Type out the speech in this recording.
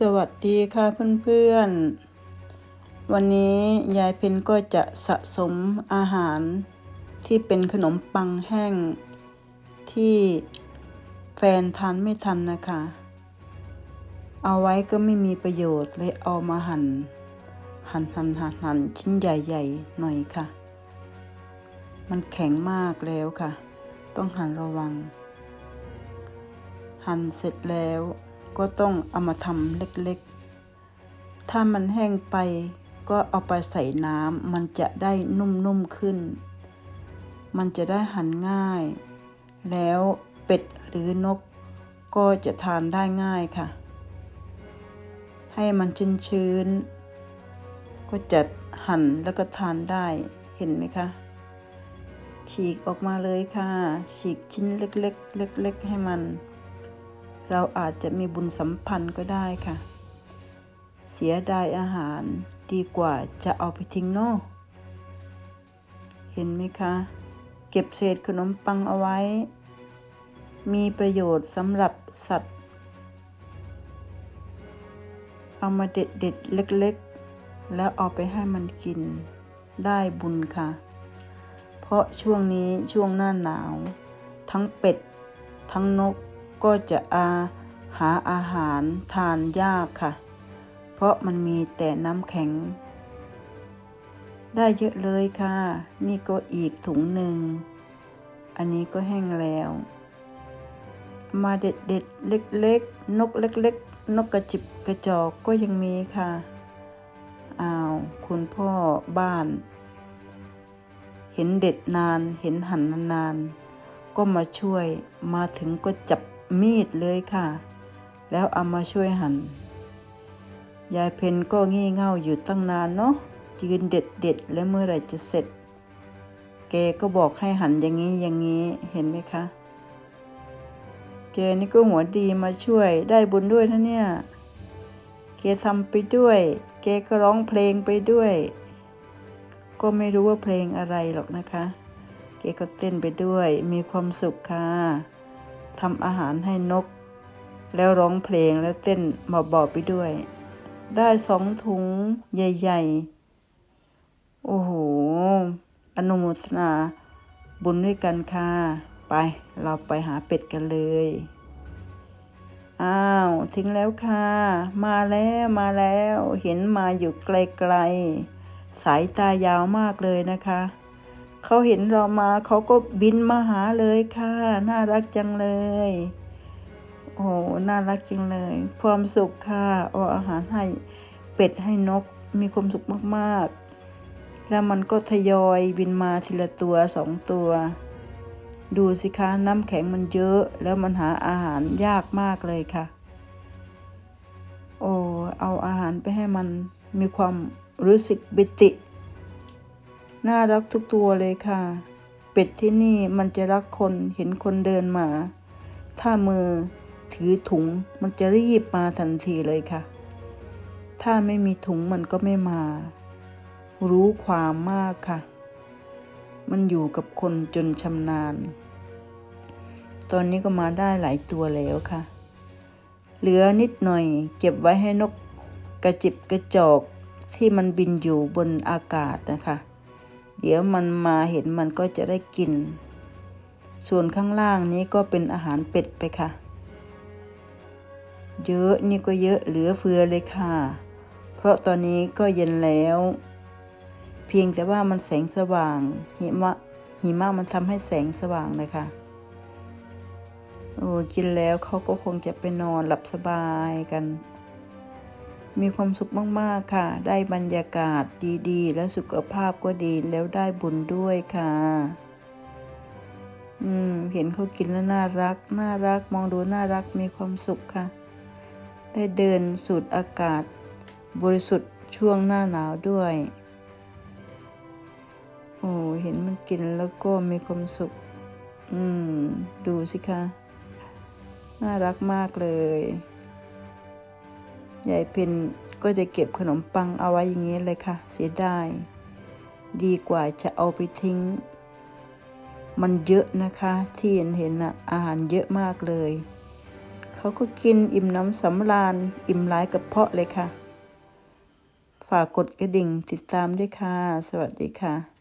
สวัสดีค่ะเพื่อนๆ วันนี้ยายเพนก็จะสะสมอาหารที่เป็นขนมปังแห้ง ที่แฟนทานไม่ทันนะคะ เอาไว้ก็ไม่มีประโยชน์เลยเอามาหัน่น หั่นหั่นหั่นหั่นชิ้นใหญ่ๆ หน่อยค่ะ มันแข็งมากแล้วค่ะ ต้องหั่นระวัง หั่นเสร็จแล้ว ก็ต้องเอามาทำเล็กๆ ถ้ามันแห้งไปก็เอาไปใส่น้ำมันจะได้นุ่มๆขึ้น มันจะได้หั่นง่าย แล้วเป็ดหรือนกก็จะทานได้ง่ายค่ะ ให้มันชื้นๆ ก็จะหั่นแล้วก็ทานได้เห็นไหมคะฉีกออกมาเลยค่ะ ฉีกชิ้นเล็กๆ เล็ก ๆ ให้มัน เราอาจจะมีบุญสัมพันธ์ก็ได้ค่ะ เสียดายอาหารดีกว่าจะเอาไปทิ้งนอกเห็นไหมคะ เก็บเศษขนมปังเอาไว้ มีประโยชน์สำหรับสัตว์ เอามาเด็ดเด็ดเล็กๆ แล้วเอาไปให้มันกินได้บุญค่ะ เพราะช่วงนี้ช่วงหน้าหนาว ทั้งเป็ด ทั้งนก ก็จะอาหาอาหารทานยากค่ะ เพราะมันมีแต่น้ำแข็ง ได้เยอะเลยค่ะ นี่ก็อีกถุงหนึ่ง อันนี้ก็แห้งแล้ว มาเด็ดเด็ดเล็กๆ นกเล็กๆ นกกระจิบกระจอกก็ยังมีค่ะ อ้าว คุณพ่อบ้าน เห็นเด็ดนาน เห็นหันนาน ก็มาช่วย มาถึงก็จับ มีดเลยค่ะ แล้วเอามาช่วยหัน่น ยายเพนก็งี่เง่าอยู่ตั้งนานเนาะยืนเด็ดเด็ดแล้วเมื่อไหร่จะเสร็จ แกก็บอกให้หันอย่างนี้อย่างนี้เห็นไหมคะ แกนี่ก็หัวดีมาช่วยได้บุญด้วยนะเนี่ย แกทำไปด้วย แกก็ร้องเพลงไปด้วย ก็ไม่รู้ว่าเพลงอะไรหรอกนะคะ แกก็เต้นไปด้วยมีความสุขค่ะ ทำอาหารให้นก แล้วร้องเพลงแล้วเต้นมาบอกไปด้วย ได้สองถุงใหญ่ ๆ โอ้โห อนุโมทนาบุญด้วยกันค่ะ ไป เราไปหาเป็ดกันเลย อ้าว ทิ้งแล้วค่ะ มาแล้วมาแล้ว เห็นมาอยู่ไกล ๆ สายตายาวมากเลยนะคะ เขาเห็นเรามาเขาก็บินมาหาเลยค่ะ น่ารักจังเลย โอ้น่ารักจังเลย ความสุขค่ะเอาอาหารให้เป็ดให้นกมีความสุขมากๆ แล้วมันก็ทยอยบินมาทีละตัวสองตัว ดูสิคะน้ำแข็งมันเยอะ แล้วมันหาอาหารยากมากเลยค่ะ โอ้เอาอาหารไปให้มันมีความรู้สึกบิติ น่ารักทุกตัวเลยค่ะ เป็ดที่นี่มันจะรักคนเห็นคนเดินมา ถ้ามือถือถุงมันจะรีบมาทันทีเลยค่ะ ถ้าไม่มีถุงมันก็ไม่มา รู้ความมากค่ะ มันอยู่กับคนจนชำนาญ ตอนนี้ก็มาได้หลายตัวแล้วค่ะ เหลือนิดหน่อยเก็บไว้ให้นกกระจิบกระจอกที่มันบินอยู่บนอากาศนะคะ เดี๋ยวมันมาเห็นมันก็จะได้กิน ส่วนข้างล่างนี้ก็เป็นอาหารเป็ดไปค่ะ เยอะนี่ก็เยอะเหลือเฟือเลยค่ะ เพราะตอนนี้ก็เย็นแล้ว เพียงแต่ว่ามันแสงสว่าง หิมะหิมะมันทำให้แสงสว่างเลยค่ะโอ้กินแล้วเขาก็คงจะไปนอนหลับสบายกัน มีความสุขมากๆค่ะ ได้บรรยากาศดีๆ และสุขภาพก็ดีแล้วได้บุญด้วยค่ะ อืม เห็นเขากินแล้วน่ารัก น่ารัก มองดูน่ารัก มีความสุขค่ะ ได้เดินสูดอากาศ บริสุทธิ์ช่วงหน้าหนาวด้วย โอ้ เห็นมันกินแล้วก็มีความสุข อืม ดูสิคะ น่ารักมากเลย ยายเพนก็จะเก็บขนมปังเอาไว้อย่างนี้เลยค่ะ เสียดาย ดีกว่าจะเอาไปทิ้ง มันเยอะนะคะ ที่เห็นเห็นอะอาหารเยอะมากเลย เขเขาก็กินอิ่มน้ำสำราญ อิ่มหลายกระเพาะเลยค่ะ ฝากกดกระดิ่งติดตามด้วยค่ะ สวัสดีค่ะ